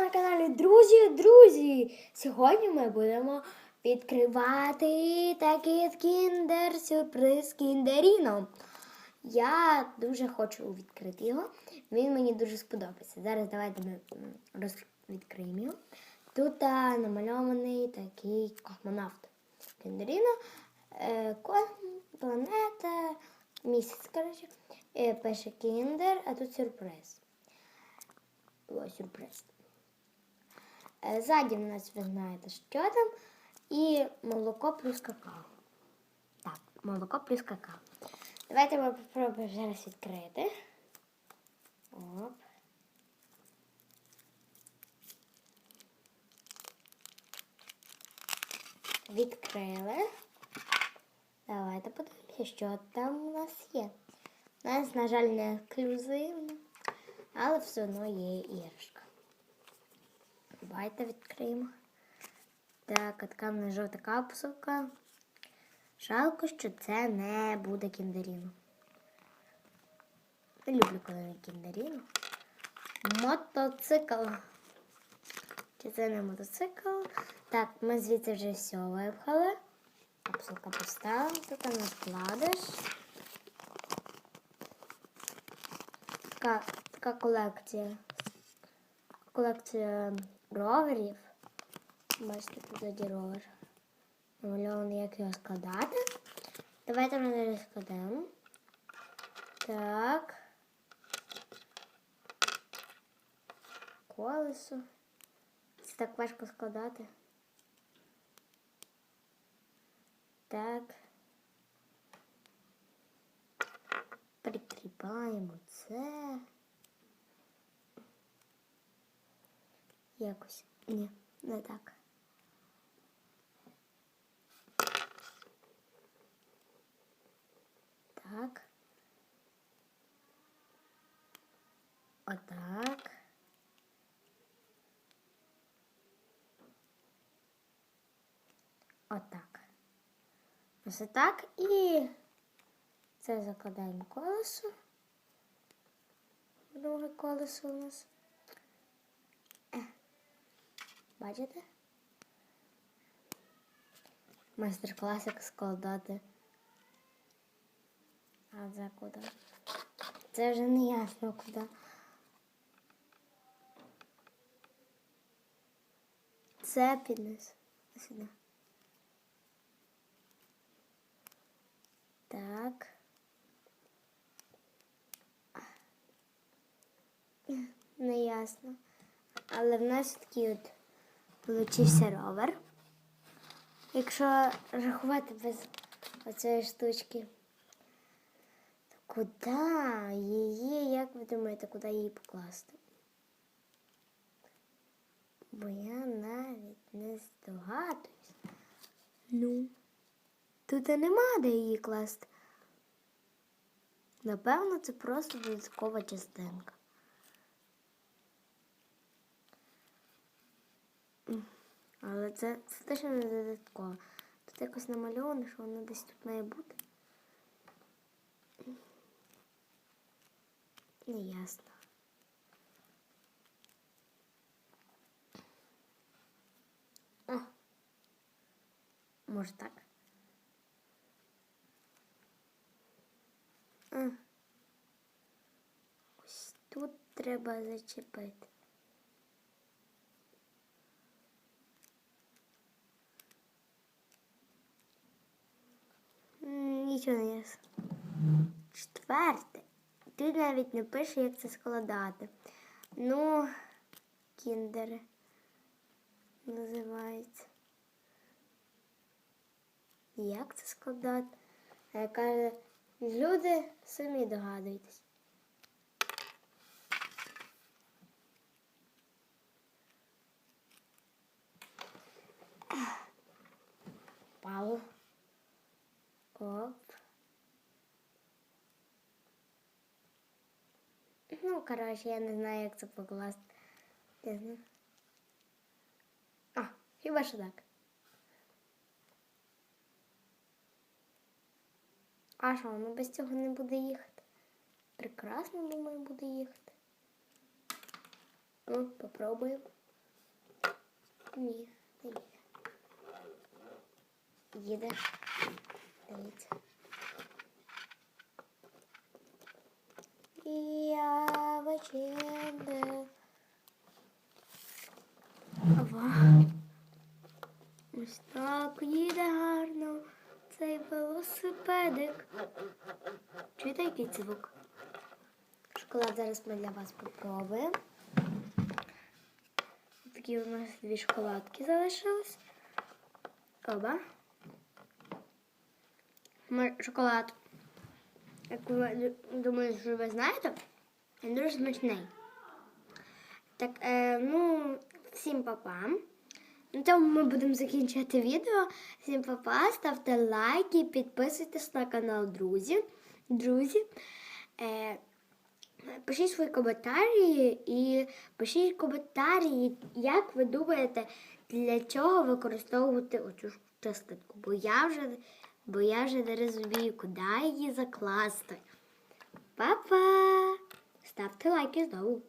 на каналі Друзі, друзі! Сьогодні ми будемо відкривати такий кіндер-сюрприз кіндеріно. Я дуже хочу відкрити його. Він мені дуже сподобається. Зараз давайте ми відкриємо його. Тут намальований такий космонавт. Кіндеріно, е, планета, місяць, коротше. Пише кіндер, а тут сюрприз. Ось сюрприз. Е, Ззаді в нас ви знаєте, що там. І молоко плюс какао. Так, молоко плюс какао. Давайте ми попробуємо зараз відкрити. Оп. Відкрили. Давайте подивимося, що там у нас є. У нас, на жаль, не ексклюзивно, але все одно є іграшка. Давайте відкриємо. Так, така в нас жовта капсулка. Жалко, що це не буде кіндеріно. Не люблю, коли не кіндеріно. Мотоцикл. Чи це не мотоцикл? Так, ми звідси вже все випхали. Капсулка пуста, тут там складеш. Така, така колекція. Колекція роверів. Бачите, тоді ровер. Намальований, як його складати. Давайте ми зараз складемо. Так. Колесо. Це так важко складати. Так. Прикріпаємо це. Якось. Ні, не так. Так. Отак. Отак. Ось так і це закладаємо колесо. Друге колесо у нас. Е. Бачите? Майстер-клас як складати. А це куди? Це вже не ясно куди. Це піднес. Сюди. Так. Не ясно. Але в нас такий от получився ровер. Якщо рахувати без оцієї штучки. То куди її, як ви думаєте, куди її покласти? Бо я навіть не здогадуюсь. Ну, тут нема де її класти. Напевно, це просто додаткова частинка. Але це, це точно не додатково. Тут якось намальовано, що воно десь тут має бути. Не ясно. О, може так. А. Ось тут треба зачепити. Нічого. Четверте. Тут навіть не пише, як це складати. Ну, кіндери називається. Як це складати? А я каже, люди самі догадуйтесь. Пало. Оп. Ну, коротше, я не знаю, як це покласти. А, хіба що так. А що, воно без цього не буде їхати? Прекрасно, думаю, буде їхати. Ну, попробуємо. Ні, не їде. Їде. Дивіться. Я вечерне. Ова. Ось так їде гарно цей велосипедик. Чуєте, який звук? Шоколад зараз ми для вас попробуємо. Такі у нас дві шоколадки залишились. Оба. Шоколад. Як ви думаю, що ви знаєте, він дуже смачний. Так, е, ну, всім папам. На цьому ми будемо закінчувати відео. Всім папа, ставте лайки, підписуйтесь на канал друзі. Друзі. Е, пишіть свої коментарі і пишіть коментарі, як ви думаєте, для чого використовувати оцю частинку. Бо я вже, бо я вже не розумію, куди її закласти. Па-па! Ставте лайки знову.